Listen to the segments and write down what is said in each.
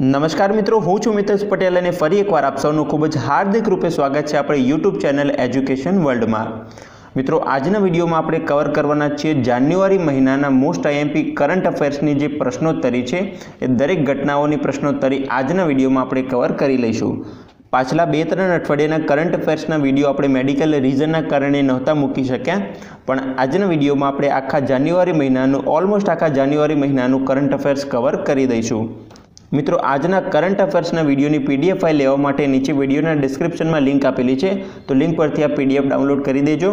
નમસ્કાર મિત્રો, હું છું મિતેશ પટેલ અને ફરી એકવાર આપ સૌનું ખૂબ જ હાર્દિક રૂપે સ્વાગત છે આપણે યુટ્યુબ ચેનલ એજ્યુકેશન વર્લ્ડમાં મિત્રો, આજના વિડીયોમાં આપણે કવર કરવાના છીએ જાન્યુઆરી મહિનાના મોસ્ટ આઈએમપી કરંટ અફેર્સની જે પ્રશ્નોત્તરી છે, એ દરેક ઘટનાઓની પ્રશ્નોત્તરી આજના વિડીયોમાં આપણે કવર કરી લઈશું. પાછલા બે ત્રણ અઠવાડિયાના કરંટ અફેર્સના વીડિયો આપણે મેડિકલ રીઝનના કારણે નહોતા મૂકી શક્યા, પણ આજના વિડીયોમાં આપણે આખા જાન્યુઆરી મહિનાનું ઓલમોસ્ટ આખા જાન્યુઆરી મહિનાનું કરંટ અફેર્સ કવર કરી દઈશું. મિત્રો, આજના કરંટ અફેર્સના વિડીયોની પીડીએફ ફાઇલ લેવા માટે નીચે વિડીયોના ડિસ્ક્રિપ્શનમાં લિંક આપેલી છે. તો લિંક પરથી આ પીડીએફ ડાઉનલોડ કરી દેજો.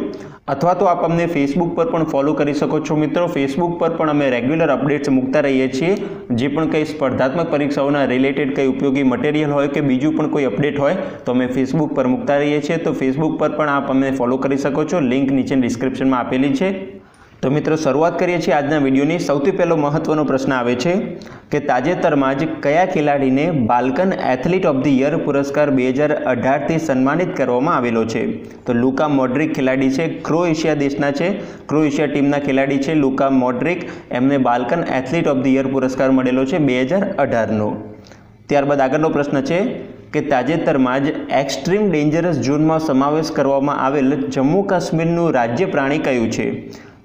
અથવા તો આપ અમને ફેસબુક પર પણ ફોલો કરી શકો છો મિત્રો. ફેસબુક પર પણ અમે રેગ્યુલર અપડેટ્સ મૂકતા રહીએ છીએ. જે પણ કંઈ સ્પર્ધાત્મક પરીક્ષાઓના રિલેટેડ કંઈ ઉપયોગી મટીરિયલ હોય કે બીજું પણ કોઈ અપડેટ હોય, તો અમે ફેસબુક પર મૂકતા રહીએ છીએ. તો ફેસબુક પર પણ આપ અમને ફોલો કરી શકો છો. લિંક નીચે ડિસ્ક્રિપ્શનમાં આપેલી છે. તો મિત્રો, શરૂઆત કરીએ છીએ આજના વિડીયોની. સૌથી પહેલો મહત્વનો પ્રશ્ન આવે છે કે તાજેતરમાં જ કયા ખેલાડીને Balkan athlete of the year પુરસ્કાર બે હજાર અઢારથી સન્માનિત કરવામાં આવેલો છે? તો લુકા મોડ્રિક ખેલાડી છે, ક્રોએશિયા દેશના છે. ક્રોએશિયા ટીમના ખેલાડી છે લુકા મોડ્રિક. એમને Balkan athlete of the year પુરસ્કાર મળેલો છે બે હજાર અઢારનો. ત્યારબાદ આગળનો પ્રશ્ન છે કે તાજેતરમાં જ એક્સ્ટ્રીમ ડેન્જરસ ઝોનમાં સમાવેશ કરવામાં આવેલ જમ્મુ કાશ્મીરનું રાજ્ય પ્રાણી કયું છે?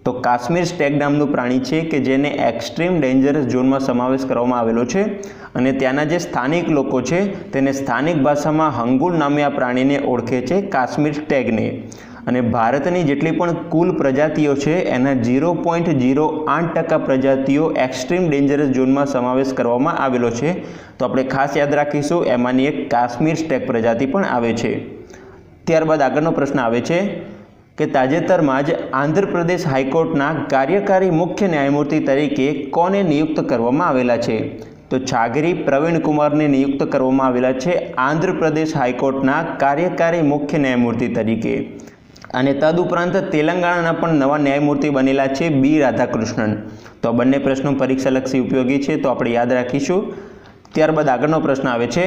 તો કાશ્મીર સ્ટેગ નામનું પ્રાણી છે કે જેને એક્સ્ટ્રીમ ડેન્જરસ ઝોનમાં સમાવેશ કરવામાં આવેલો છે અને ત્યાંના જે સ્થાનિક લોકો છે તેને સ્થાનિક ભાષામાં હંગુલ નામે આ પ્રાણીને ઓળખે છે કાશ્મીર સ્ટેગને. અને ભારતની જેટલી પણ કુલ પ્રજાતિઓ છે એના ઝીરો પોઈન્ટ ઝીરો આઠ ટકા પ્રજાતિઓ એક્સ્ટ્રીમ ડેન્જરસ ઝોનમાં સમાવેશ કરવામાં આવેલો છે. તો આપણે ખાસ યાદ રાખીશું, એમાંની એક કાશ્મીર સ્ટેગ પ્રજાતિ પણ આવે છે. ત્યારબાદ આગળનો પ્રશ્ન આવે છે કે તાજેતરમાં જ આંધ્રપ્રદેશ હાઈકોર્ટના કાર્યકારી મુખ્ય ન્યાયમૂર્તિ તરીકે કોને નિયુક્ત કરવામાં આવેલા છે? તો છાગરી પ્રવીણકુમારને નિયુક્ત કરવામાં આવેલા છે આંધ્રપ્રદેશ હાઈકોર્ટના કાર્યકારી મુખ્ય ન્યાયમૂર્તિ તરીકે. અને તદુપરાંત તેલંગાણાના પણ નવા ન્યાયમૂર્તિ બનેલા છે બી રાધાકૃષ્ણન. તો બંને પ્રશ્નો પરીક્ષાલક્ષી ઉપયોગી છે, તો આપણે યાદ રાખીશું. ત્યારબાદ આગળનો પ્રશ્ન આવે છે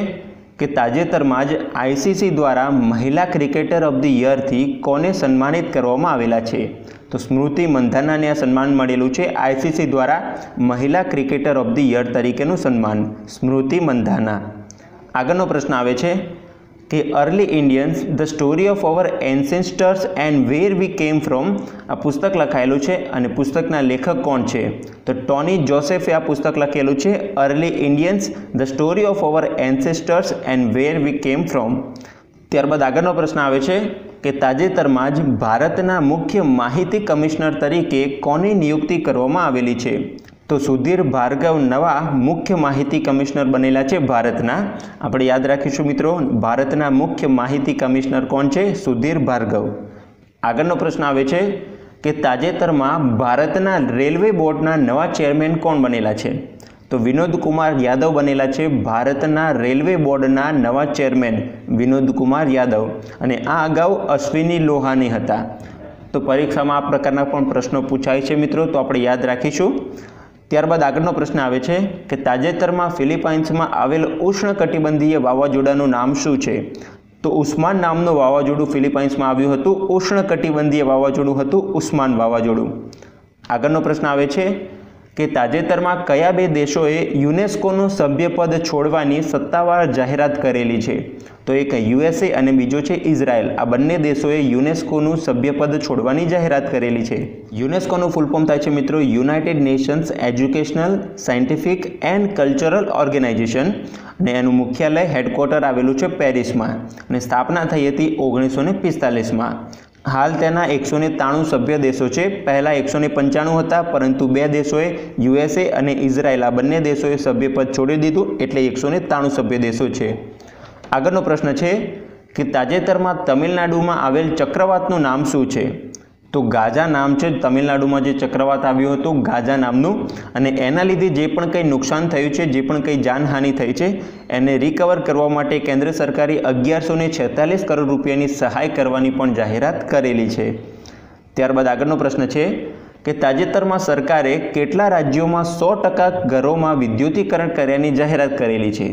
કે તાજેતરમાં જ આઈસીસી દ્વારા મહિલા ક્રિકેટર ઓફ ધી યરથી કોને સન્માનિત કરવામાં આવેલા છે? તો સ્મૃતિ મંધાનાને આ સન્માન મળેલું છે આઈસીસી દ્વારા મહિલા ક્રિકેટર ઓફ ધી યર તરીકેનું સન્માન, સ્મૃતિ મંધાના. આગળનો પ્રશ્ન આવે છે કે early Indians the story of our ancestors and where we came from આ પુસ્તક લખાયેલું છે અને પુસ્તકના લેખક કોણ છે? તો ટોની જોસેફે આ પુસ્તક લખેલું છે early Indians the story of our ancestors and where we came from ત્યારબાદ આગળનો પ્રશ્ન આવે છે કે તાજેતરમાં જ ભારતના મુખ્ય માહિતી કમિશનર તરીકે કોની નિયુક્તિ કરવામાં આવેલી છે? તો સુધીર ભાર્ગવ નવા મુખ્ય માહિતી કમિશનર બનેલા છે ભારતના. આપણે યાદ રાખીશું મિત્રો, ભારતના મુખ્ય માહિતી કમિશનર કોણ છે? સુધીર ભાર્ગવ. આગળનો પ્રશ્ન આવે છે કે તાજેતરમાં ભારતના રેલવે બોર્ડના નવા ચેરમેન કોણ બનેલા છે? તો વિનોદ કુમાર યાદવ બનેલા છે ભારતના રેલવે બોર્ડના નવા ચેરમેન વિનોદ કુમાર યાદવ. અને આ અગાઉ અશ્વિની લોહાની હતા. તો પરીક્ષામાં આ પ્રકારના પણ પ્રશ્નો પૂછાય છે મિત્રો, તો આપણે યાદ રાખીશું. ત્યારબાદ આગળનો પ્રશ્ન આવે છે કે તાજેતરમાં ફિલિપાઇન્સમાં આવેલ ઉષ્ણકટિબંધીય વાવાઝોડાનું નામ શું છે? તો ઉસ્માન નામનું વાવાઝોડું ફિલિપાઇન્સમાં આવ્યું હતું. ઉષ્ણકટિબંધીય વાવાઝોડું હતું ઉસ્માન વાવાઝોડું. આગળનો પ્રશ્ન આવે છે કે તાજેતરમાં કયા બે દેશોએ યુનેસ્કોનું સભ્યપદ છોડવાની સત્તાવાર જાહેરાત કરેલી છે? તો એક યુએસએ અને બીજો છે ઇઝરાયલ. આ બંને દેશોએ યુનેસ્કોનું સભ્યપદ છોડવાની જાહેરાત કરેલી છે. યુનેસ્કોનું ફૂલ ફોર્મ થાય છે મિત્રો United Nations Educational, Scientific and Cultural Organisation અને એનું મુખ્યાલય હેડક્વાર્ટર આવેલું છે પેરિસમાં અને સ્થાપના થઈ હતી ઓગણીસો ને પિસ્તાલીસમાં. હાલ તેના એકસો ને ત્રાણું સભ્ય દેશો છે. પહેલાં એકસો ને પંચાણું હતા, પરંતુ બે દેશોએ યુએસએ અને ઇઝરાયલ આ બંને દેશોએ સભ્યપદ છોડી દીધું, એટલે એકસો ને ત્રાણું સભ્ય દેશો છે. આગળનો પ્રશ્ન છે કે તાજેતરમાં તમિલનાડુમાં આવેલ ચક્રવાતનું નામ શું છે? તો ગાજા નામ છે તમિલનાડુમાં જે ચક્રવાત આવ્યું હતું, ગાજા નામનું. અને એના લીધે જે પણ કંઈ નુકસાન થયું છે, જે પણ કંઈ જાનહાનિ થઈ છે, એને રિકવર કરવા માટે કેન્દ્ર સરકારે અગિયારસો ને કરોડ રૂપિયાની સહાય કરવાની પણ જાહેરાત કરેલી છે. ત્યારબાદ આગળનો પ્રશ્ન છે કે તાજેતરમાં સરકારે કેટલા રાજ્યોમાં સો ટકા ઘરોમાં વિદ્યુતીકરણ કર્યાની જાહેરાત કરેલી છે?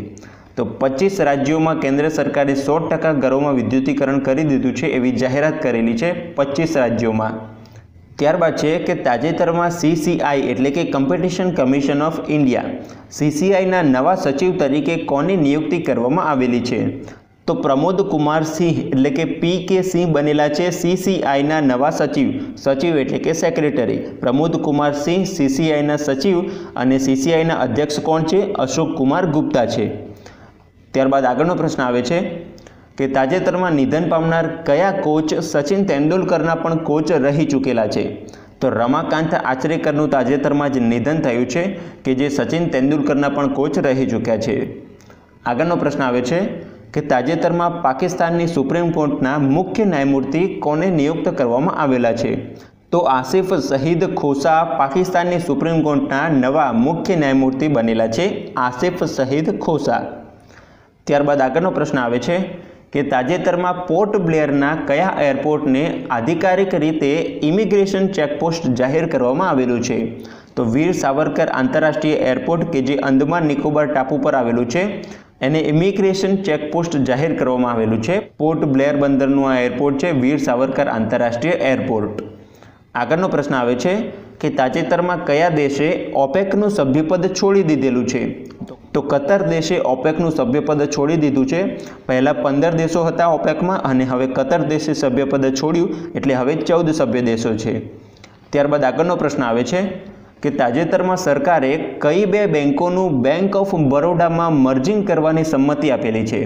તો પચીસ રાજ્યોમાં કેન્દ્ર સરકારે સો ટકા ઘરોમાં વિદ્યુતીકરણ કરી દીધું છે એવી જાહેરાત કરેલી છે પચીસ રાજ્યોમાં. ત્યારબાદ છે કે તાજેતરમાં સીસીઆઈ એટલે કે કોમ્પિટિશન કમિશન ઓફ ઇન્ડિયા સીસીઆઈના નવા સચિવ તરીકે કોની નિયુક્તિ કરવામાં આવેલી છે? તો પ્રમોદ કુમાર સિંહ એટલે કે પી કે સિંહ બનેલા છે સીસીઆઈના નવા સચિવ સચિવ એટલે કે સેક્રેટરી પ્રમોદ કુમાર સિંહ સીસીઆઈના સચિવ અને સીસીઆઈના અધ્યક્ષ કોણ છે? અશોક કુમાર ગુપ્તા છે. ત્યારબાદ આગળનો પ્રશ્ન આવે છે કે તાજેતરમાં નિધન પામનાર કયા કોચ સચિન તેંડુલકરના પણ કોચ રહી ચૂકેલા છે? તો રમાકાંત આચરેકરનું તાજેતરમાં જ નિધન થયું છે કે જે સચિન તેંડુલકરના પણ કોચ રહી ચૂક્યા છે. આગળનો પ્રશ્ન આવે છે કે તાજેતરમાં પાકિસ્તાનની સુપ્રીમ કોર્ટના મુખ્ય ન્યાયમૂર્તિ કોને નિયુક્ત કરવામાં આવેલા છે? તો આસિફ શહીદ ખોસા પાકિસ્તાનની સુપ્રીમ કોર્ટના નવા મુખ્ય ન્યાયમૂર્તિ બનેલા છે આસિફ શહીદ ખોસા. ત્યારબાદ આગળનો પ્રશ્ન આવે છે કે તાજેતરમાં પોર્ટ બ્લેરના કયા એરપોર્ટને આધિકારિક રીતે ઇમિગ્રેશન ચેકપોસ્ટ જાહેર કરવામાં આવેલું છે? તો વીર સાવરકર આંતરરાષ્ટ્રીય એરપોર્ટ કે જે અંદમાન નિકોબાર ટાપુ પર આવેલું છે, એને ઇમિગ્રેશન ચેકપોસ્ટ જાહેર કરવામાં આવેલું છે. પોર્ટ બ્લેર બંદરનું આ એરપોર્ટ છે, વીર સાવરકર આંતરરાષ્ટ્રીય એરપોર્ટ. આગળનો પ્રશ્ન આવે છે કે તાજેતરમાં કયા દેશે ઓપેકનું સભ્યપદ છોડી દીધેલું છે? તો કતર દેશે ઓપેકનું સભ્યપદ છોડી દીધું છે. પહેલાં પંદર દેશો હતા ઓપેકમાં અને હવે કતર દેશે સભ્યપદ છોડ્યું એટલે હવે ચૌદ સભ્ય દેશો છે. ત્યારબાદ આગળનો પ્રશ્ન આવે છે કે તાજેતરમાં સરકારે કઈ બે બેન્કોનું બેંક ઓફ બરોડામાં મર્જિંગ કરવાની સંમતિ આપેલી છે?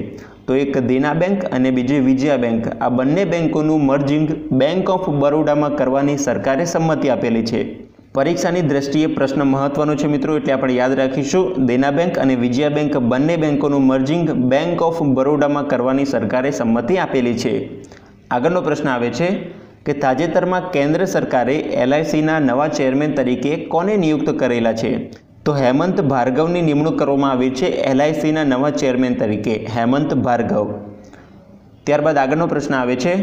તો એક દેના બેંક અને બીજી વિજયા બેંક. આ બંને બેન્કોનું મર્જિંગ બેંક ઓફ બરોડામાં કરવાની સરકારે સંમતિ આપેલી છે. પરીક્ષાની દ્રષ્ટિએ પ્રશ્ન મહત્વનો છે મિત્રો, એટલે આપણે યાદ રાખીશું. દેના બેંક અને વિજયા બેંક બંને બેંકોનું મર્જિંગ બેંક ઓફ બરોડામાં કરવાની સરકારે સંમતિ આપેલી છે. આગળનો પ્રશ્ન આવે છે કે તાજેતરમાં કેન્દ્ર સરકારે એલઆઈસીના નવા ચેરમેન તરીકે કોને નિયુક્ત કરેલા છે? તો હેમંત ભાર્ગવની નિમણૂક કરવામાં આવી છે એલઆઈસીના નવા ચેરમેન તરીકે. હેમંત ભાર્ગવ. ત્યારબાદ આગળનો પ્રશ્ન આવે છે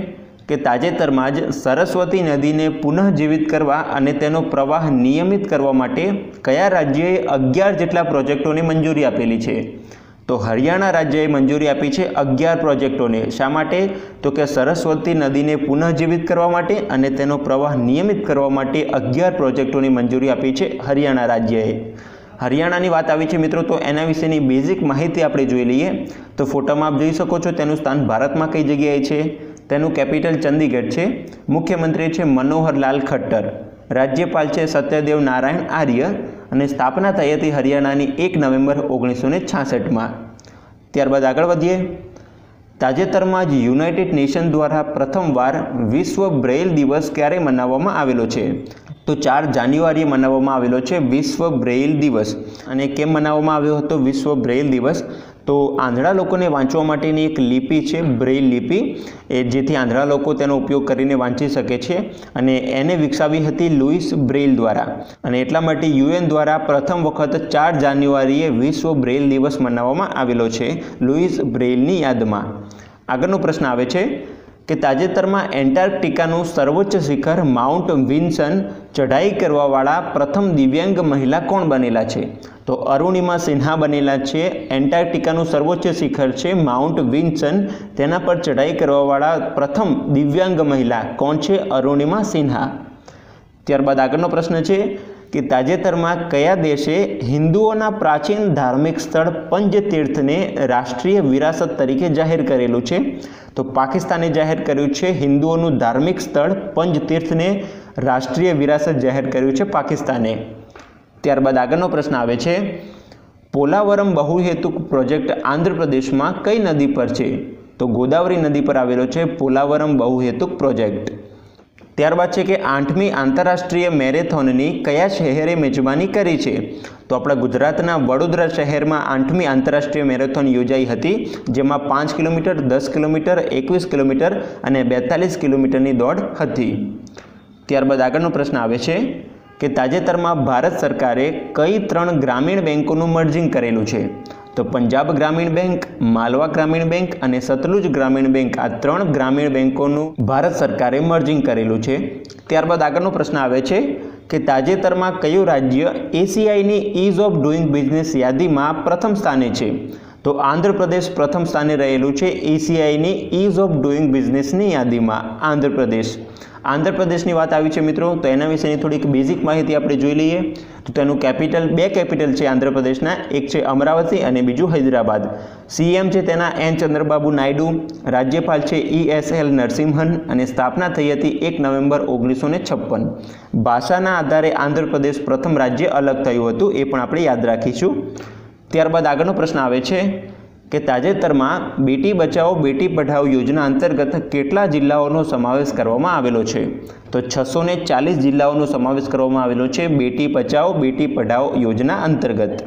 કે તાજેતરમાં જ સરસ્વતી નદીને પુનઃજીવિત કરવા અને તેનો પ્રવાહ નિયમિત કરવા માટે કયા રાજ્યએ અગિયાર જેટલા પ્રોજેક્ટોને મંજૂરી આપેલી છે? તો હરિયાણા રાજ્યએ મંજૂરી આપી છે અગિયાર પ્રોજેક્ટોને. શા માટે? તો કે સરસ્વતી નદીને પુનઃજીવિત કરવા માટે અને તેનો પ્રવાહ નિયમિત કરવા માટે અગિયાર પ્રોજેક્ટોની મંજૂરી આપી છે હરિયાણા રાજ્યએ. હરિયાણાની વાત આવી છે મિત્રો, તો એના વિશેની બેઝિક માહિતી આપણે જોઈ લઈએ. તો ફોટામાં આપ જોઈ શકો છો, તેનું સ્થાન ભારતમાં કઈ જગ્યાએ છે? તેનું કેપિટલ ચંદીગઢ છે. મુખ્યમંત્રી છે મનોહરલાલ ખટ્ટર. રાજ્યપાલ છે સત્યદેવ નારાયણ આર્ય અને સ્થાપના થઈ હતી હરિયાણાની એક નવેમ્બર ઓગણીસો ને છાસઠમાં. ત્યારબાદ આગળ વધીએ. તાજેતરમાં જ યુનાઇટેડ નેશન દ્વારા પ્રથમવાર વિશ્વ બ્રેઇલ દિવસ ક્યારે મનાવવામાં આવેલો છે? તો ચાર જાન્યુઆરીએ મનાવવામાં આવેલો છે વિશ્વ બ્રેઇલ દિવસ. અને કેમ મનાવવામાં આવ્યો હતો વિશ્વ બ્રેઇલ દિવસ? તો આંધળા લોકોને વાંચવા માટેની એક લિપિ છે, બ્રેઇલ લિપિ, એ જેથી આંધળા લોકો તેનો ઉપયોગ કરીને વાંચી શકે છે અને એને વિકસાવી હતી લુઈસ બ્રેઇલ દ્વારા. અને એટલા માટે યુએન દ્વારા પ્રથમ વખત ચાર જાન્યુઆરીએ વિશ્વ બ્રેઇલ દિવસ મનાવવામાં આવેલો છે લુઈસ બ્રેઇલની યાદમાં. આગળનો પ્રશ્ન આવે છે કે તાજેતરમાં એન્ટાર્કટિકાનું સર્વોચ્ચ શિખર માઉન્ટ વિન્સન ચઢાઈ કરવાવાળા પ્રથમ દિવ્યાંગ મહિલા કોણ બનેલા છે? તો અરુણિમા સિન્હા બનેલા છે. એન્ટાર્કટિકાનું સર્વોચ્ચ શિખર છે માઉન્ટ વિન્સન. તેના પર ચઢાઈ કરવાવાળા પ્રથમ દિવ્યાંગ મહિલા કોણ છે? અરુણિમા સિન્હા. ત્યારબાદ આગળનો પ્રશ્ન છે કે તાજેતરમાં કયા દેશે હિન્દુઓના પ્રાચીન ધાર્મિક સ્થળ પંચતીર્થને રાષ્ટ્રીય વિરાસત તરીકે જાહેર કરેલું છે? તો પાકિસ્તાને જાહેર કર્યું છે હિન્દુઓનું ધાર્મિક સ્થળ પંચતીર્થને રાષ્ટ્રીય વિરાસત જાહેર કર્યું છે પાકિસ્તાને. ત્યારબાદ આગળનો પ્રશ્ન આવે છે, પોલાવરમ બહુહેતુક પ્રોજેક્ટ આંધ્રપ્રદેશમાં કઈ નદી પર છે? તો ગોદાવરી નદી પર આવેલો છે પોલાવરમ બહુહેતુક પ્રોજેક્ટ. ત્યારબાદ છે કે આઠમી આંતરરાષ્ટ્રીય મેરેથોનની કયા શહેરે મેજબાની કરી છે? તો આપણા ગુજરાતના વડોદરા શહેરમાં આઠમી આંતરરાષ્ટ્રીય મેરેથોન યોજાઈ હતી, જેમાં પાંચ કિલોમીટર, દસ કિલોમીટર, એકવીસ કિલોમીટર અને બેતાલીસ કિલોમીટરની દોડ હતી. ત્યારબાદ આગળનો પ્રશ્ન આવે છે કે તાજેતરમાં ભારત સરકારે કઈ ત્રણ ગ્રામીણ બેન્કોનું મર્જિંગ કરેલું છે? તો પંજાબ ગ્રામીણ બેંક, માલવા ગ્રામીણ બેંક અને સતલુજ ગ્રામીણ બેંક આ ત્રણ ગ્રામીણ બેન્કોનું ભારત સરકારે મર્જિંગ કરેલું છે. ત્યારબાદ આગળનો પ્રશ્ન આવે છે કે તાજેતરમાં કયું રાજ્ય એસીઆઈની ઇઝ ઓફ ડુઈંગ બિઝનેસ યાદીમાં પ્રથમ સ્થાને છે? તો આંધ્રપ્રદેશ પ્રથમ સ્થાને રહેલું છે એસીઆઈની ઇઝ ઓફ ડુઈંગ બિઝનેસની યાદીમાં આંધ્રપ્રદેશ. આંધ્રપ્રદેશની વાત આવી છે મિત્રો, તો એના વિશેની થોડીક બેઝિક માહિતી આપણે જોઈ લઈએ. તો તેનું કેપિટલ બે કેપિટલ છે આંધ્રપ્રદેશના, એક છે અમરાવતી અને બીજું હૈદરાબાદ. સીએમ છે તેના એન ચંદ્રબાબુ નાયડુ, રાજ્યપાલ છે ઈ એસ એલ નરસિંહન અને સ્થાપના થઈ હતી એક નવેમ્બર ઓગણીસો છપ્પન. ભાષાના આધારે આંધ્રપ્રદેશ પ્રથમ રાજ્ય અલગ થયું હતું, એ પણ આપણે યાદ રાખીશું. ત્યારબાદ આગળનો પ્રશ્ન આવે છે કે તાજેતરમાં બેટી બચાવો, બેટી પઢાઓ યોજના અંતર્ગત કેટલા જિલ્લાઓનો સમાવેશ કરવામાં આવેલો છે? તો છસો ને ચાલીસ જિલ્લાઓનો સમાવેશ કરવામાં આવેલો છે બેટી બચાવો, બેટી પઢાઓ યોજના અંતર્ગત.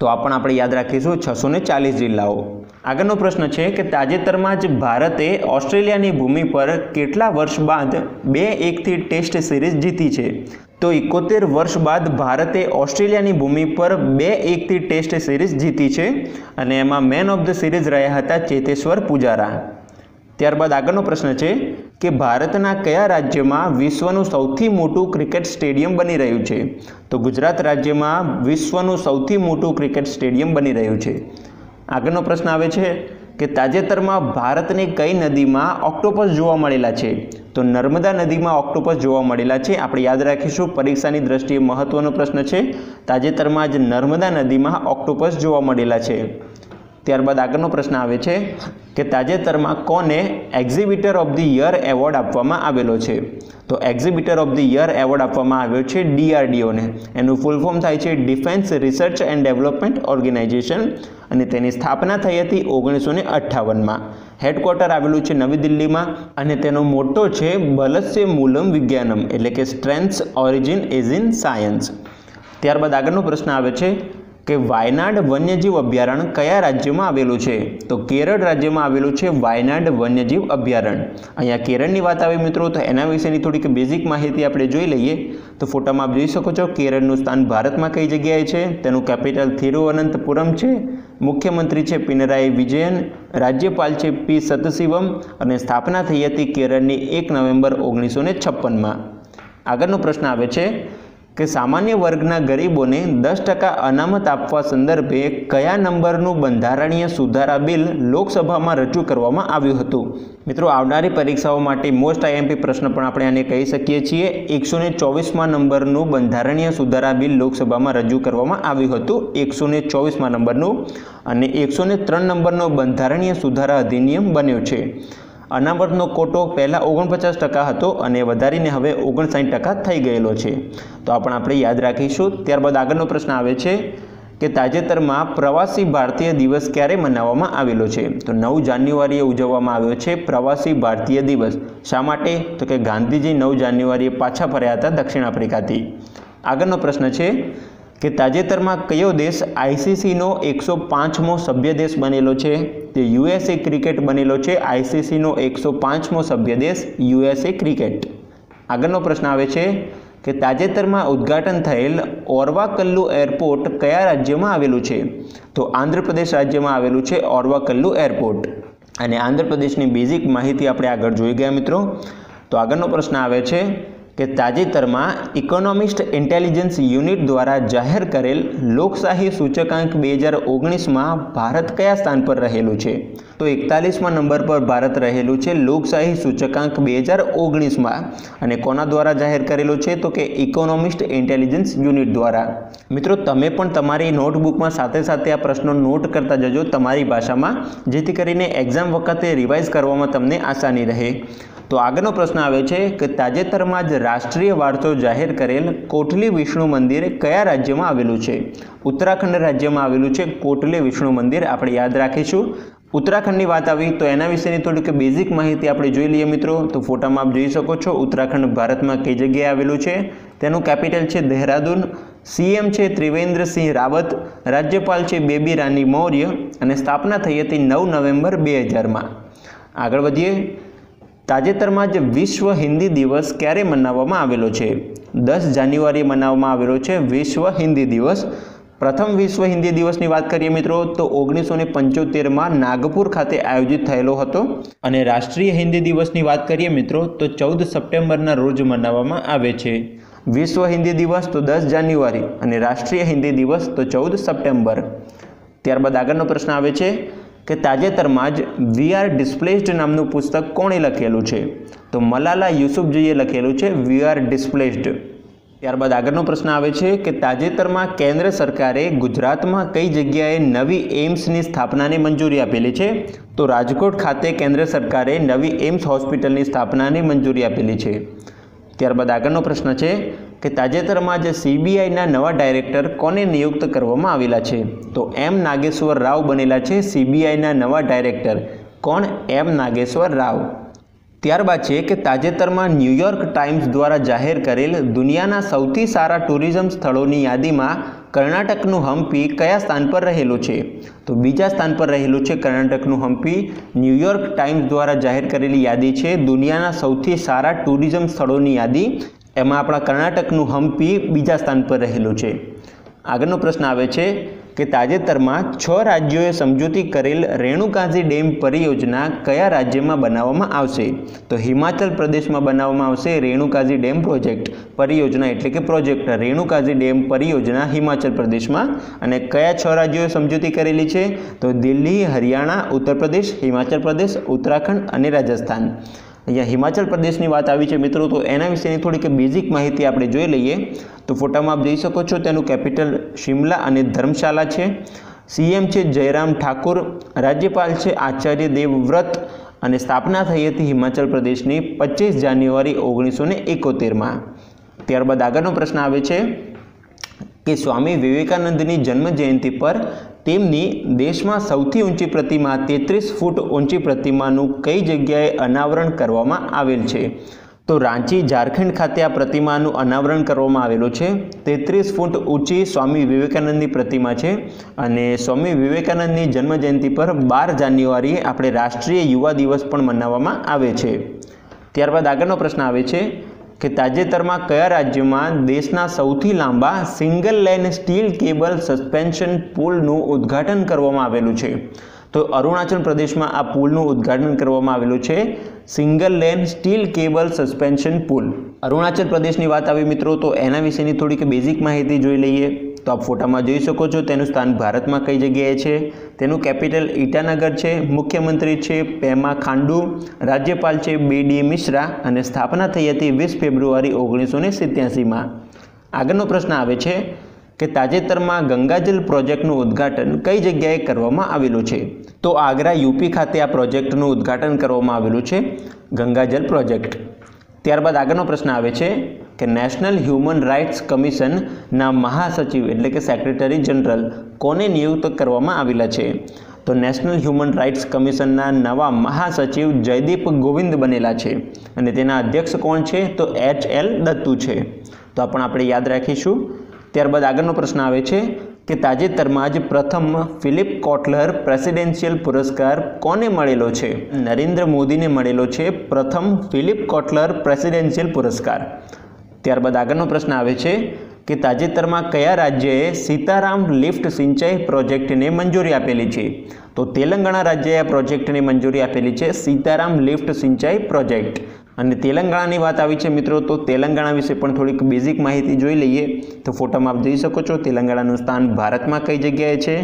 તો આ પણ આપણે યાદ રાખીશું છસો ને ચાલીસ જિલ્લાઓ. આગળનો પ્રશ્ન છે કે તાજેતરમાં જ ભારતે ઓસ્ટ્રેલિયાની ભૂમિ પર કેટલા વર્ષ બાદ બે એકથી ટેસ્ટ સિરીઝ જીતી છે? તો એકોતેર વર્ષ બાદ ભારતે ઓસ્ટ્રેલિયાની ભૂમિ પર બે એકથી ટેસ્ટ સિરીઝ જીતી છે અને એમાં મેન ઓફ ધ સિરીઝ રહ્યા હતા ચેતેશ્વર પૂજારા. ત્યારબાદ આગળનો પ્રશ્ન છે કે ભારતના કયા રાજ્યમાં વિશ્વનું સૌથી મોટું ક્રિકેટ સ્ટેડિયમ બની રહ્યું છે? તો ગુજરાત રાજ્યમાં વિશ્વનું સૌથી મોટું ક્રિકેટ સ્ટેડિયમ બની રહ્યું છે. આગળનો પ્રશ્ન આવે છે કે તાજેતરમાં ભારતની કઈ નદીમાં ઓક્ટોપસ જોવા મળેલા છે? તો નર્મદા નદીમાં ઓક્ટોપસ જોવા મળેલા છે. આપણે યાદ રાખીશું, પરીક્ષાની દ્રષ્ટિએ મહત્વનો પ્રશ્ન છે. તાજેતરમાં જ નર્મદા નદીમાં ઓક્ટોપસ જોવા મળેલા છે. ત્યારબાદ આગળનો પ્રશ્ન આવે છે કે તાજેતરમાં કોને exhibitor of the year award આપવામાં આવેલો છે? તો exhibitor of the year award આપવામાં આવ્યો છે ડીઆરડીઓને. એનું ફૂલ ફોર્મ થાય છે defence research and development organisation અને તેની સ્થાપના થઈ હતી ઓગણીસો ને અઠ્ઠાવનમાં. હેડક્વાર્ટર આવેલું છે નવી દિલ્હીમાં અને તેનો મોટો છે બલસ્ય મૂલમ વિજ્ઞાનમ, એટલે કે strengths origin is in science ત્યારબાદ આગળનો પ્રશ્ન આવે છે કે વાયનાડ વન્યજીવ અભયારણ્ય કયા રાજ્યમાં આવેલું છે? તો કેરળ રાજ્યમાં આવેલું છે વાયનાડ વન્યજીવ અભયારણ્ય. અહીંયા કેરળની વાત આવે મિત્રો, તો એના વિશેની થોડીક બેઝિક માહિતી આપણે જોઈ લઈએ. તો ફોટામાં આપ જોઈ શકો છો, કેરળનું સ્થાન ભારતમાં કઈ જગ્યાએ છે? તેનું કેપિટલ થિરુવનંતપુરમ છે. મુખ્યમંત્રી છે પિનરાઈ વિજયન. રાજ્યપાલ છે પી સતશિવમ અને સ્થાપના થઈ હતી કેરળની એક નવેમ્બર ઓગણીસો ને છપ્પનમાં. આગળનો પ્રશ્ન આવે છે કે સામાન્ય વર્ગના ગરીબોને દસ ટકા અનામત આપવા સંદર્ભે કયા નંબરનું બંધારણીય સુધારા બિલ લોકસભામાં રજૂ કરવામાં આવ્યું હતું? મિત્રો, આવનારી પરીક્ષાઓ માટે મોસ્ટ આઈએમપી પ્રશ્ન પણ આપણે આને કહી શકીએ છીએ. એકસો ને ચોવીસમાં નંબરનું બંધારણીય સુધારા બિલ લોકસભામાં રજૂ કરવામાં આવ્યું હતું. એકસો ને ચોવીસમાં નંબરનું અને એકસો ને ત્રણ નંબરનો બંધારણીય સુધારા અધિનિયમ બન્યો છે. અનામતનો કોટો પહેલાં ઓગણપચાસ ટકા હતો અને વધારીને હવે ઓગણસાઠ ટકા થઈ ગયેલો છે. તો પણ આપણે યાદ રાખીશું. ત્યારબાદ આગળનો પ્રશ્ન આવે છે કે તાજેતરમાં પ્રવાસી ભારતીય દિવસ ક્યારે મનાવવામાં આવેલો છે? તો નવ જાન્યુઆરીએ ઉજવવામાં આવ્યો છે પ્રવાસી ભારતીય દિવસ. શા માટે? તો કે ગાંધીજી નવ જાન્યુઆરીએ પાછા ફર્યા હતા દક્ષિણ આફ્રિકાથી. આગળનો પ્રશ્ન છે કે તાજેતરમાં કયો દેશ આઈસીસીનો એકસો પાંચમો સભ્ય દેશ બનેલો છે? તે યુએસએ ક્રિકેટ બનેલો છે. આઈસીસીનો એકસો પાંચમો સભ્ય દેશ યુએસએ ક્રિકેટ. આગળનો પ્રશ્ન આવે છે કે તાજેતરમાં ઉદ્ઘાટન થયેલ ઓરવાકલ્લુ એરપોર્ટ કયા રાજ્યમાં આવેલું છે? તો આંધ્રપ્રદેશ રાજ્યમાં આવેલું છે ઓરવાકલ્લુ એરપોર્ટ. અને આંધ્રપ્રદેશની બેઝિક માહિતી આપણે આગળ જોઈ ગયા મિત્રો. તો આગળનો પ્રશ્ન આવે છે કે તાજેતરમાં ઇકોનોમિસ્ટ ઇન્ટેલિજન્સ યુનિટ દ્વારા જાહેર કરેલ લોકશાહી સૂચકાંક બે હજાર ઓગણીસમાં ભારત કયા સ્થાન પર રહેલું છે? તો એકતાલીસમાં નંબર પર ભારત રહેલું છે લોકશાહી સૂચકાંક બે હજાર ઓગણીસમાં. અને કોના દ્વારા જાહેર કરેલું છે? તો કે ઇકોનોમિસ્ટ ઇન્ટેલિજન્સ યુનિટ દ્વારા. મિત્રો, તમે પણ તમારી નોટબુકમાં સાથે સાથે આ પ્રશ્નો નોટ કરતા જજો તમારી ભાષામાં, જેથી કરીને એક્ઝામ વખતે રિવાઇઝ કરવામાં તમને આસાની રહે. તો આગળનો પ્રશ્ન આવે છે કે તાજેતરમાં જ રાષ્ટ્રીય વારસો જાહેર કરેલ કોટલી વિષ્ણુ મંદિર કયા રાજ્યમાં આવેલું છે? ઉત્તરાખંડ રાજ્યમાં આવેલું છે કોટલી વિષ્ણુ મંદિર, આપણે યાદ રાખીશું. ઉત્તરાખંડની વાત આવી તો એના વિશેની થોડીક બેઝિક માહિતી આપણે જોઈ લઈએ મિત્રો. તો ફોટામાં આપ જોઈ શકો છો, ઉત્તરાખંડ ભારતમાં કઈ જગ્યાએ આવેલું છે? તેનું કેપિટલ છે દહેરાદૂન. સીએમ છે ત્રિવેન્દ્રસિંહ રાવત. રાજ્યપાલ છે બેબી રાની મૌર્ય. અને સ્થાપના થઈ હતી નવ નવેમ્બર બે હજારમાં. આગળ વધીએ. તાજેતરમાં જ વિશ્વ હિન્દી દિવસ ક્યારે મનાવવામાં આવેલો છે? દસ જાન્યુઆરી મનાવવામાં આવેલો છે વિશ્વ હિન્દી દિવસ. પ્રથમ વિશ્વ હિન્દી દિવસની વાત કરીએ મિત્રો, તો ઓગણીસો ને પંચોતેરમાં નાગપુર ખાતે આયોજિત થયેલો હતો. અને રાષ્ટ્રીય હિન્દી દિવસની વાત કરીએ મિત્રો, તો ચૌદ સપ્ટેમ્બરના રોજ મનાવવામાં આવે છે. વિશ્વ હિન્દી દિવસ, તો દસ જાન્યુઆરી. અને રાષ્ટ્રીય હિન્દી દિવસ, તો ચૌદ સપ્ટેમ્બર. ત્યારબાદ આગળનો પ્રશ્ન આવે છે કે તાજેતરમાં જ વી આર ડિસ્પ્લેસ્ડ નામનું પુસ્તક કોણે લખેલું છે? તો મલાલા યુસુફજીએ લખેલું છે વી આર ડિસ્પ્લેસ્ડ. ત્યારબાદ આગળનો પ્રશ્ન આવે છે કે તાજેતરમાં કેન્દ્ર સરકારે ગુજરાતમાં કઈ જગ્યાએ નવી એમ્સની સ્થાપનાને મંજૂરી આપેલી છે? તો રાજકોટ ખાતે કેન્દ્ર સરકારે નવી એમ્સ હોસ્પિટલની સ્થાપનાને મંજૂરી આપેલી છે. ત્યારબાદ આગળનો પ્રશ્ન છે કે તાજેતરમાં જ સીબીઆઈના નવા ડાયરેક્ટર કોને નિયુક્ત કરવામાં આવેલા છે? તો એમ નાગેશ્વર રાવ બનેલા છે સીબીઆઈના નવા ડાયરેક્ટર. કોણ? એમ નાગેશ્વર રાવ. ત્યારબાદ છે કે તાજેતરમાં ન્યૂયોર્ક ટાઈમ્સ દ્વારા જાહેર કરેલ દુનિયાના સૌથી સારા ટુરિઝમ સ્થળોની યાદીમાં કર્ણાટકનું હમ્પી કયા સ્થાન પર રહેલું છે? તો બીજા સ્થાન પર રહેલું છે કર્ણાટકનું હમ્પી. ન્યૂયોર્ક ટાઈમ્સ દ્વારા જાહેર કરેલી યાદી છે દુનિયાના સૌથી સારા ટુરિઝમ સ્થળોની યાદી. એમાં આપણા કર્ણાટકનું હમ્પી બીજા સ્થાન પર રહેલું છે. આગળનો પ્રશ્ન આવે છે કે તાજેતરમાં છ રાજ્યોએ સમજૂતી કરેલ રેણુકાજી ડેમ પરિયોજના કયા રાજ્યમાં બનાવવામાં આવશે? તો હિમાચલ પ્રદેશમાં બનાવવામાં આવશે રેણુકાજી ડેમ પ્રોજેક્ટ પરિયોજના એટલે કે પ્રોજેક્ટ. રેણુકાજી ડેમ પરિયોજના હિમાચલ પ્રદેશમાં. અને કયા છ રાજ્યોએ સમજૂતી કરેલી છે? તો દિલ્હી, હરિયાણા, ઉત્તર પ્રદેશ, હિમાચલ પ્રદેશ, ઉત્તરાખંડ અને રાજસ્થાન. અહીંયા હિમાચલ પ્રદેશની વાત આવી છે મિત્રો, તો એના વિશેની થોડીક બેઝિક માહિતી આપણે જોઈ લઈએ. તો ફોટામાં આપ જોઈ શકો છો, તેનું કેપિટલ શિમલા અને ધર્મશાલા છે. સીએમ છે જયરામ ઠાકુર. રાજ્યપાલ છે આચાર્ય દેવવ્રત. અને સ્થાપના થઈ હતી હિમાચલ પ્રદેશની પચીસ જાન્યુઆરી ઓગણીસો ને એકોતેરમાં. ત્યારબાદ આગળનો પ્રશ્ન આવે છે કે સ્વામી વિવેકાનંદની જન્મ જયંતિ પર તેમની દેશમાં સૌથી ઊંચી પ્રતિમા તેત્રીસ ફૂટ ઊંચી પ્રતિમાનું કઈ જગ્યાએ અનાવરણ કરવામાં આવેલ છે? તો રાંચી, ઝારખંડ ખાતે આ પ્રતિમાનું અનાવરણ કરવામાં આવેલું છે. તેત્રીસ ફૂટ ઊંચી સ્વામી વિવેકાનંદની પ્રતિમા છે અને સ્વામી વિવેકાનંદની જન્મજયંતિ પર બાર જાન્યુઆરીએ આપણે રાષ્ટ્રીય યુવા દિવસ પણ મનાવવામાં આવે છે. ત્યારબાદ આગળનો પ્રશ્ન આવે છે કે તાજેતરમાં કયા રાજ્યમાં દેશના સૌથી લાંબા single lane steel cable suspension પુલનું ઉદ્ઘાટન કરવામાં આવેલું છે? તો અરુણાચલ પ્રદેશમાં આ પુલનું ઉદ્ઘાટન કરવામાં આવેલું છે, single lane steel cable suspension પુલ. અરુણાચલ પ્રદેશની વાત આવી મિત્રો, તો એના વિશેની થોડીક બેઝિક માહિતી જોઈ લઈએ. તો આપ ફોટામાં જોઈ શકો છો, તેનું સ્થાન ભારતમાં કઈ જગ્યાએ છે? તેનું કેપિટલ ઈટાનગર છે, મુખ્યમંત્રી છે પેમા ખાંડુ, રાજ્યપાલ છે બી ડી મિશ્રા અને સ્થાપના થઈ હતી વીસ ફેબ્રુઆરી ઓગણીસો ને સિત્યાસીમાં. આગળનો પ્રશ્ન આવે છે કે તાજેતરમાં ગંગાજલ પ્રોજેક્ટનું ઉદ્ઘાટન કઈ જગ્યાએ કરવામાં આવેલું છે? તો આગ્રા યુપી ખાતે આ પ્રોજેક્ટનું ઉદ્ઘાટન કરવામાં આવેલું છે, ગંગાજલ પ્રોજેક્ટ. ત્યારબાદ આગળનો પ્રશ્ન આવે છે કે નેશનલ હ્યુમન રાઇટ્સ કમિશનના મહાસચિવ, એટલે કે સેક્રેટરી જનરલ કોને નિયુક્ત કરવામાં આવેલા છે? તો નેશનલ હ્યુમન રાઇટ્સ કમિશનના નવા મહાસચિવ જયદીપ ગોવિંદ બનેલા છે. અને તેના અધ્યક્ષ કોણ છે? તો એચ એલ દત્તુ છે. તો આ પણ આપણે યાદ રાખીશું. ત્યારબાદ આગળનો પ્રશ્ન આવે છે કે તાજેતરમાં જ પ્રથમ ફિલિપ કોટલર પ્રેસિડેન્શિયલ પુરસ્કાર કોને મળેલો છે? નરેન્દ્ર મોદીને મળેલો છે પ્રથમ ફિલિપ કોટલર પ્રેસિડેન્શિયલ પુરસ્કાર. ત્યારબાદ આગળનો પ્રશ્ન આવે છે કે તાજેતરમાં કયા રાજ્યએ સીતારામ લિફ્ટ સિંચાઈ પ્રોજેક્ટને મંજૂરી આપેલી છે? તો તેલંગાણા રાજ્યએ આ પ્રોજેક્ટને મંજૂરી આપેલી છે, સીતારામ લિફ્ટ સિંચાઈ પ્રોજેક્ટ. અને તેલંગાણાની વાત આવી છે મિત્રો, તો તેલંગાણા વિશે પણ થોડીક બેઝિક માહિતી જોઈ લઈએ. તો ફોટામાં આપ જોઈ શકો છો, તેલંગાણાનું સ્થાન ભારતમાં કઈ જગ્યાએ છે?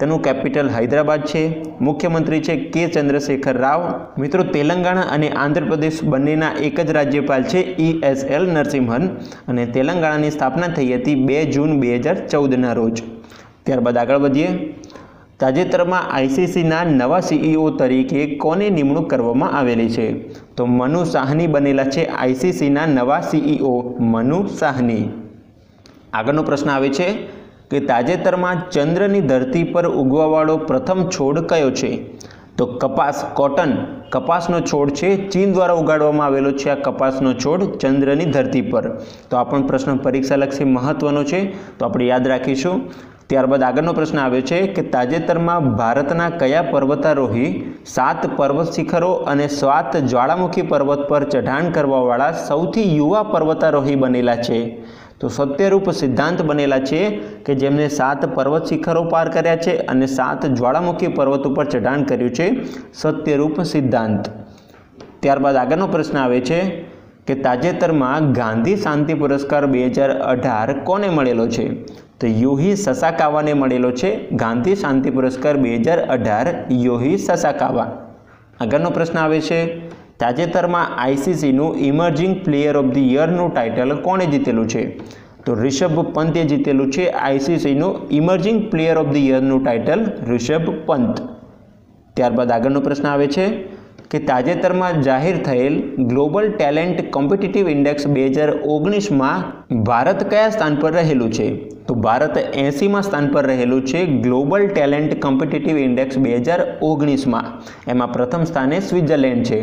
તેનું કેપિટલ હૈદરાબાદ છે. મુખ્યમંત્રી છે કે ચંદ્રશેખર રાવ. મિત્રો, તેલંગાણા અને આંધ્રપ્રદેશ બંનેના એક જ રાજ્યપાલ છે ઈ એસ એલ નરસિંહન અને તેલંગાણાની સ્થાપના થઈ હતી બે જૂન બે હજાર ચૌદના રોજ. ત્યારબાદ આગળ વધીએ. તાજેતરમાં આઈસીસીના નવા સીઈઓ તરીકે કોને નિમણૂક કરવામાં આવેલી છે? તો મનુ સાહની બનેલા છે આઈસીસીના નવા સીઈઓ મનુ સાહની. આગળનો પ્રશ્ન આવે છે કે તાજેતરમાં ચંદ્રની ધરતી પર ઉગવાવાળો પ્રથમ છોડ કયો છે? તો કપાસ કોટન. કપાસનો છોડ છે. ચીન દ્વારા ઉગાડવામાં આવેલો છે આ કપાસનો છોડ ચંદ્રની ધરતી પર. તો આ પણ પ્રશ્ન પરીક્ષાલક્ષી મહત્વનો છે. તો આપણે યાદ રાખીશું. ત્યારબાદ આગળનો પ્રશ્ન આવે છે કે તાજેતરમાં ભારતના કયા પર્વતારોહી સાત પર્વત શિખરો અને સાત જ્વાળામુખી પર્વત પર ચઢાણ કરવાવાળા સૌથી યુવા પર્વતારોહી બનેલા છે? તો સત્યરૂપ સિદ્ધાંત બનેલા છે કે જેમને સાત પર્વત શિખરો પાર કર્યા છે અને સાત જ્વાળામુખી પર્વત ઉપર ચઢાણ કર્યું છે. સત્યરૂપ સિદ્ધાંત. ત્યારબાદ આગળનો પ્રશ્ન આવે છે કે તાજેતરમાં ગાંધી શાંતિ પુરસ્કાર બે હજાર અઢાર કોને મળેલો છે? તો યુહી સસાકાવાને મળેલો છે. ગાંધી શાંતિ પુરસ્કાર બે હજાર અઢાર યુહી સસાકાવા. આગળનો પ્રશ્ન આવે છે તાજેતરમાં આઈસીસીનું ઇમર્જિંગ પ્લેયર ઓફ ધી યરનું ટાઇટલ કોણે જીતેલું છે? તો રિષભ પંતે જીતેલું છે આઈસીસીનું ઇમર્જિંગ પ્લેયર ઓફ ધી યરનું ટાઇટલ રિષભ પંત. ત્યારબાદ આગળનો પ્રશ્ન આવે છે કે તાજેતરમાં જાહેર થયેલ ગ્લોબલ ટેલેન્ટ કોમ્પિટિટિવ ઇન્ડેક્સ બે હજાર ઓગણીસમાં ભારત કયા સ્થાન પર રહેલું છે? તો ભારત એંસીમાં સ્થાન પર રહેલું છે ગ્લોબલ ટેલેન્ટ કોમ્પિટિટિવ ઇન્ડેક્સ બે હજાર ઓગણીસમાં. એમાં પ્રથમ સ્થાને સ્વિટ્ઝરલેન્ડ છે.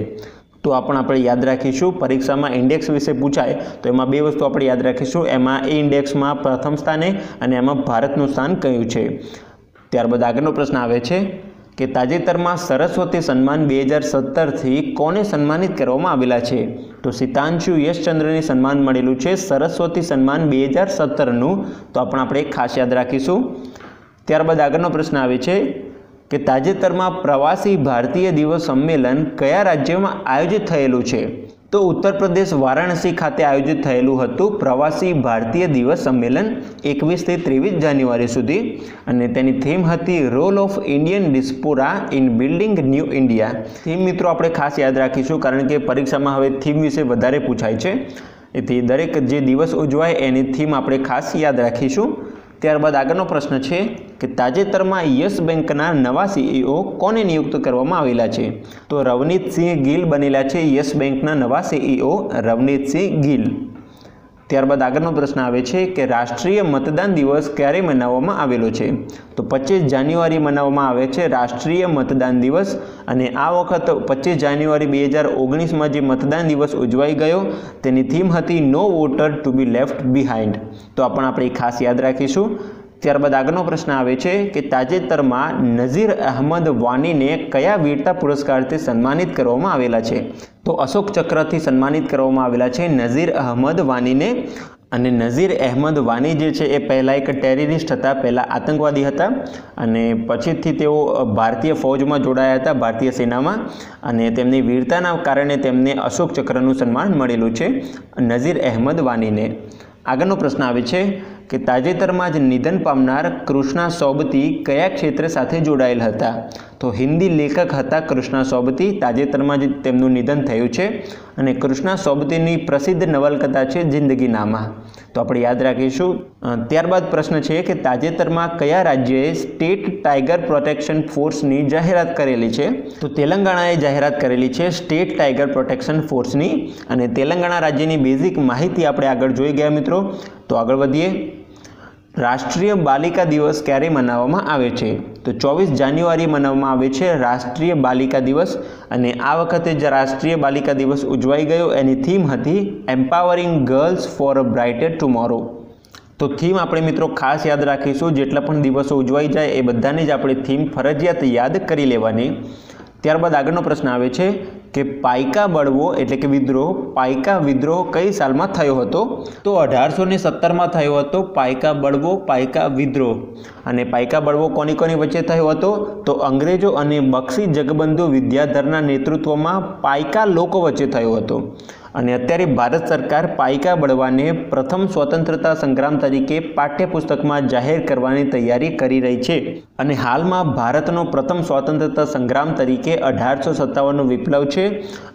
તો આ પણ આપણે યાદ રાખીશું. પરીક્ષામાં ઇન્ડેક્સ વિશે પૂછાય, તો એમાં બે વસ્તુ આપણે યાદ રાખીશું. એમાં એ ઇન્ડેક્સમાં પ્રથમ સ્થાને અને એમાં ભારતનું સ્થાન કયું છે. ત્યારબાદ આગળનો પ્રશ્ન આવે છે કે તાજેતરમાં સરસ્વતી સન્માન બે હજાર સત્તરથી કોને સન્માનિત કરવામાં આવેલા છે? તો સિતાંશુ યશચંદ્રને સન્માન મળેલું છે સરસ્વતી સન્માન બે હજાર સત્તરનું. તો પણ આપણે ખાસ યાદ રાખીશું. ત્યારબાદ આગળનો પ્રશ્ન આવે છે કે તાજેતરમાં પ્રવાસી ભારતીય દિવસ સંમેલન કયા રાજ્યમાં આયોજિત થયેલું છે? તો ઉત્તર પ્રદેશ વારાણસી ખાતે આયોજિત થયેલું હતું પ્રવાસી ભારતીય દિવસ સંમેલન એકવીસથી ત્રેવીસ જાન્યુઆરી સુધી. અને તેની થીમ હતી role of Indian diaspora in building new India theme મિત્રો આપણે ખાસ યાદ રાખીશું કારણ કે પરીક્ષામાં હવે થીમ વિશે વધારે પૂછાય છે. એથી દરેક જે દિવસ ઉજવાય એની થીમ આપણે ખાસ યાદ રાખીશું. ત્યારબાદ આગળનો પ્રશ્ન છે કે તાજેતરમાં યસ બેંકના નવા સીઈઓ કોને નિયુક્ત કરવામાં આવેલા છે? તો રવનીતસિંહ ગિલ બનેલા છે યસ બેંકના નવા સીઈઓ રવનીતસિંહ ગિલ. ત્યારબાદ આગળનો પ્રશ્ન આવે છે કે રાષ્ટ્રીય મતદાન દિવસ ક્યારે મનાવવામાં આવેલો છે? તો પચીસ જાન્યુઆરી મનાવવામાં આવે છે રાષ્ટ્રીય મતદાન દિવસ અને આ વખત પચીસ જાન્યુઆરી બે હજાર ઓગણીસમાં જે મતદાન દિવસ ઉજવાઈ ગયો, તેની થીમ હતી no voter to be left behind તો આ પણ આપણે ખાસ યાદ રાખીશું. ત્યારબાદ આગળનો પ્રશ્ન આવે છે કે તાજેતરમાં નઝીર અહમદ વાનીને કયા વીરતા પુરસ્કારથી સન્માનિત કરવામાં આવેલા છે? તો અશોક ચક્રથી સન્માનિત કરવામાં આવેલા છે નઝીર અહમદ વાનીને. અને નઝીર અહેમદ વાની જે છે એ પહેલાં એક ટેરરિસ્ટ હતા, પહેલાં આતંકવાદી હતા. અને પછીથી તેઓ ભારતીય ફૌજમાં જોડાયા હતા, ભારતીય સેનામાં. અને તેમની વીરતાના કારણે તેમને અશોક ચક્રનું સન્માન મળેલું છે નઝીર અહેમદ વાનીને. આગળનો પ્રશ્ન આવે છે કે તાજેતરમાં જ નિધન પામનાર કૃષ્ણા સોબતી કયા ક્ષેત્ર સાથે જોડાયેલ હતા? તો હિન્દી લેખક હતા કૃષ્ણા સોબતી. તાજેતરમાં જ તેમનું નિધન થયું છે અને કૃષ્ણા સોબતીની પ્રસિદ્ધ નવલકથા છે જિંદગીનામા. તો આપણે યાદ રાખીશું ત્યારબાદ પ્રશ્ન છે કે તાજેતરમાં કયા રાજ્યએ સ્ટેટ ટાઈગર પ્રોટેક્શન ફોર્સની જાહેરાત કરેલી છે? તો તેલંગાણાએ જાહેરાત કરેલી છે સ્ટેટ ટાઈગર પ્રોટેક્શન ફોર્સની અને તેલંગાણા રાજ્યની બેઝિક માહિતી આપણે આગળ જોઈ ગયા મિત્રો. તો આગળ વધીએ. રાષ્ટ્રીય બાલિકા દિવસ ક્યારે મનાવવામાં આવે છે? તો ચોવીસ જાન્યુઆરી મનાવવામાં આવે છે રાષ્ટ્રીય બાલિકા દિવસ અને આ વખતે જે રાષ્ટ્રીય બાલિકા દિવસ ઉજવાઈ ગયો એની થીમ હતી empowering girls for a brighter tomorrow તો થીમ આપણે મિત્રો ખાસ યાદ રાખીશું, જેટલા પણ દિવસો ઉજવાઈ જાય એ બધાની જ આપણે થીમ ફરજિયાત યાદ કરી લેવાની. ત્યારબાદ આગળનો પ્રશ્ન આવે છે કે પાયકા બળવો એટલે કે વિદ્રોહ, પાયકા વિદ્રોહ કઈ સાલમાં થયો હતો? તો અઢારસો ને સત્તરમાં થયો હતો પાયકા બળવો, પાયકા વિદ્રોહ. અને પાયકા બળવો કોની કોની વચ્ચે થયો હતો? તો અંગ્રેજો અને બક્ષી જગબંધુ વિદ્યાધરના નેતૃત્વમાં પાયકા લોકો વચ્ચે થયો હતો. અને અત્યારે ભારત સરકાર પાયકા બળવાને પ્રથમ સ્વતંત્રતા સંગ્રામ તરીકે પાઠ્યપુસ્તકમાં જાહેર કરવાની તૈયારી કરી રહી છે. અને હાલમાં ભારતનો પ્રથમ સ્વતંત્રતા સંગ્રામ તરીકે અઢારસો સત્તાવનનો વિપ્લવ છે.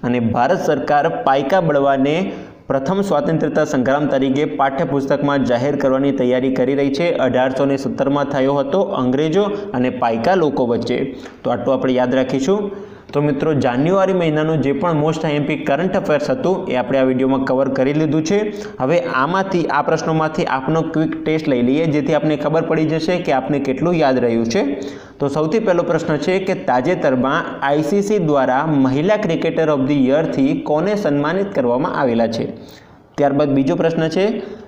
અને ભારત સરકાર પાયકા બળવાને પ્રથમ સ્વાતંત્ર્યતા સંગ્રામ તરીકે પાઠ્યપુસ્તકમાં જાહેર કરવાની તૈયારી કરી રહી છે. અઢારસો ને સત્તરમાં થયો હતો અંગ્રેજો અને પાયકા લોકો વચ્ચે. તો આટલું આપણે યાદ રાખીશું. તો મિત્રો, જાન્યુઆરી મહિનાનું જે પણ મોસ્ટ આઈએમપી કરંટ અફેર્સ હતું, એ આપણે આ વિડીયોમાં કવર કરી લીધું છે. હવે આમાંથી, આ પ્રશ્નોમાંથી આપનો ક્વિક ટેસ્ટ લઈ લઈએ, જેથી આપને ખબર પડી જશે કે આપને કેટલું યાદ રહ્યું છે. તો સૌથી પહેલો પ્રશ્ન છે કે તાજેતરમાં આઈસીસી દ્વારા મહિલા ક્રિકેટર ઓફ ધી યરથી કોને સન્માનિત કરવામાં આવેલા છે? ત્યારબાદ બીજો પ્રશ્ન છે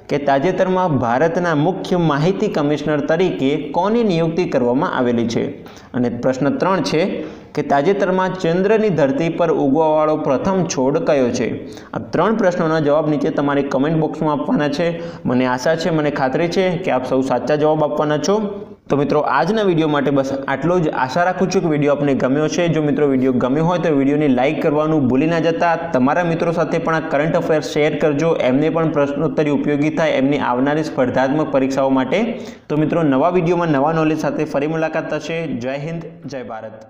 કે તાજેતરમાં ભારતના મુખ્ય માહિતી કમિશનર તરીકે કોની નિયુક્તિ કરવામાં આવેલી છે? અને પ્રશ્ન ત્રણ છે કે તાજેતરમાં ચંદ્રની ધરતી પર ઉગવાવાળો પ્રથમ છોડ કયો છે? આ ત્રણ પ્રશ્નોના જવાબ નીચે તમારે કમેન્ટ બોક્સમાં આપવાના છે. મને આશા છે, મને ખાતરી છે કે આપ સૌ સાચા જવાબ આપવાના છો. તો મિત્રો, આજના વીડિયો માટે બસ આટલો જ. આશા રાખું છું કે વીડિયો આપને ગમ્યો છે. જો મિત્રો વીડિયો ગમ્યો હોય તો વિડીયોને લાઇક કરવાનું ભૂલી ના જતા. તમારા મિત્રો સાથે પણ આ કરંટ અફેર શેર કરજો. એમને પણ પ્રશ્નોત્તરી ઉપયોગી થાય. એમની આવનારી સ્પર્ધાત્મક પરીક્ષાઓ માટે. તો મિત્રો, નવા વિડીયોમાં નવા નોલેજ સાથે ફરી મુલાકાત થશે. જય હિન્દ, જય ભારત.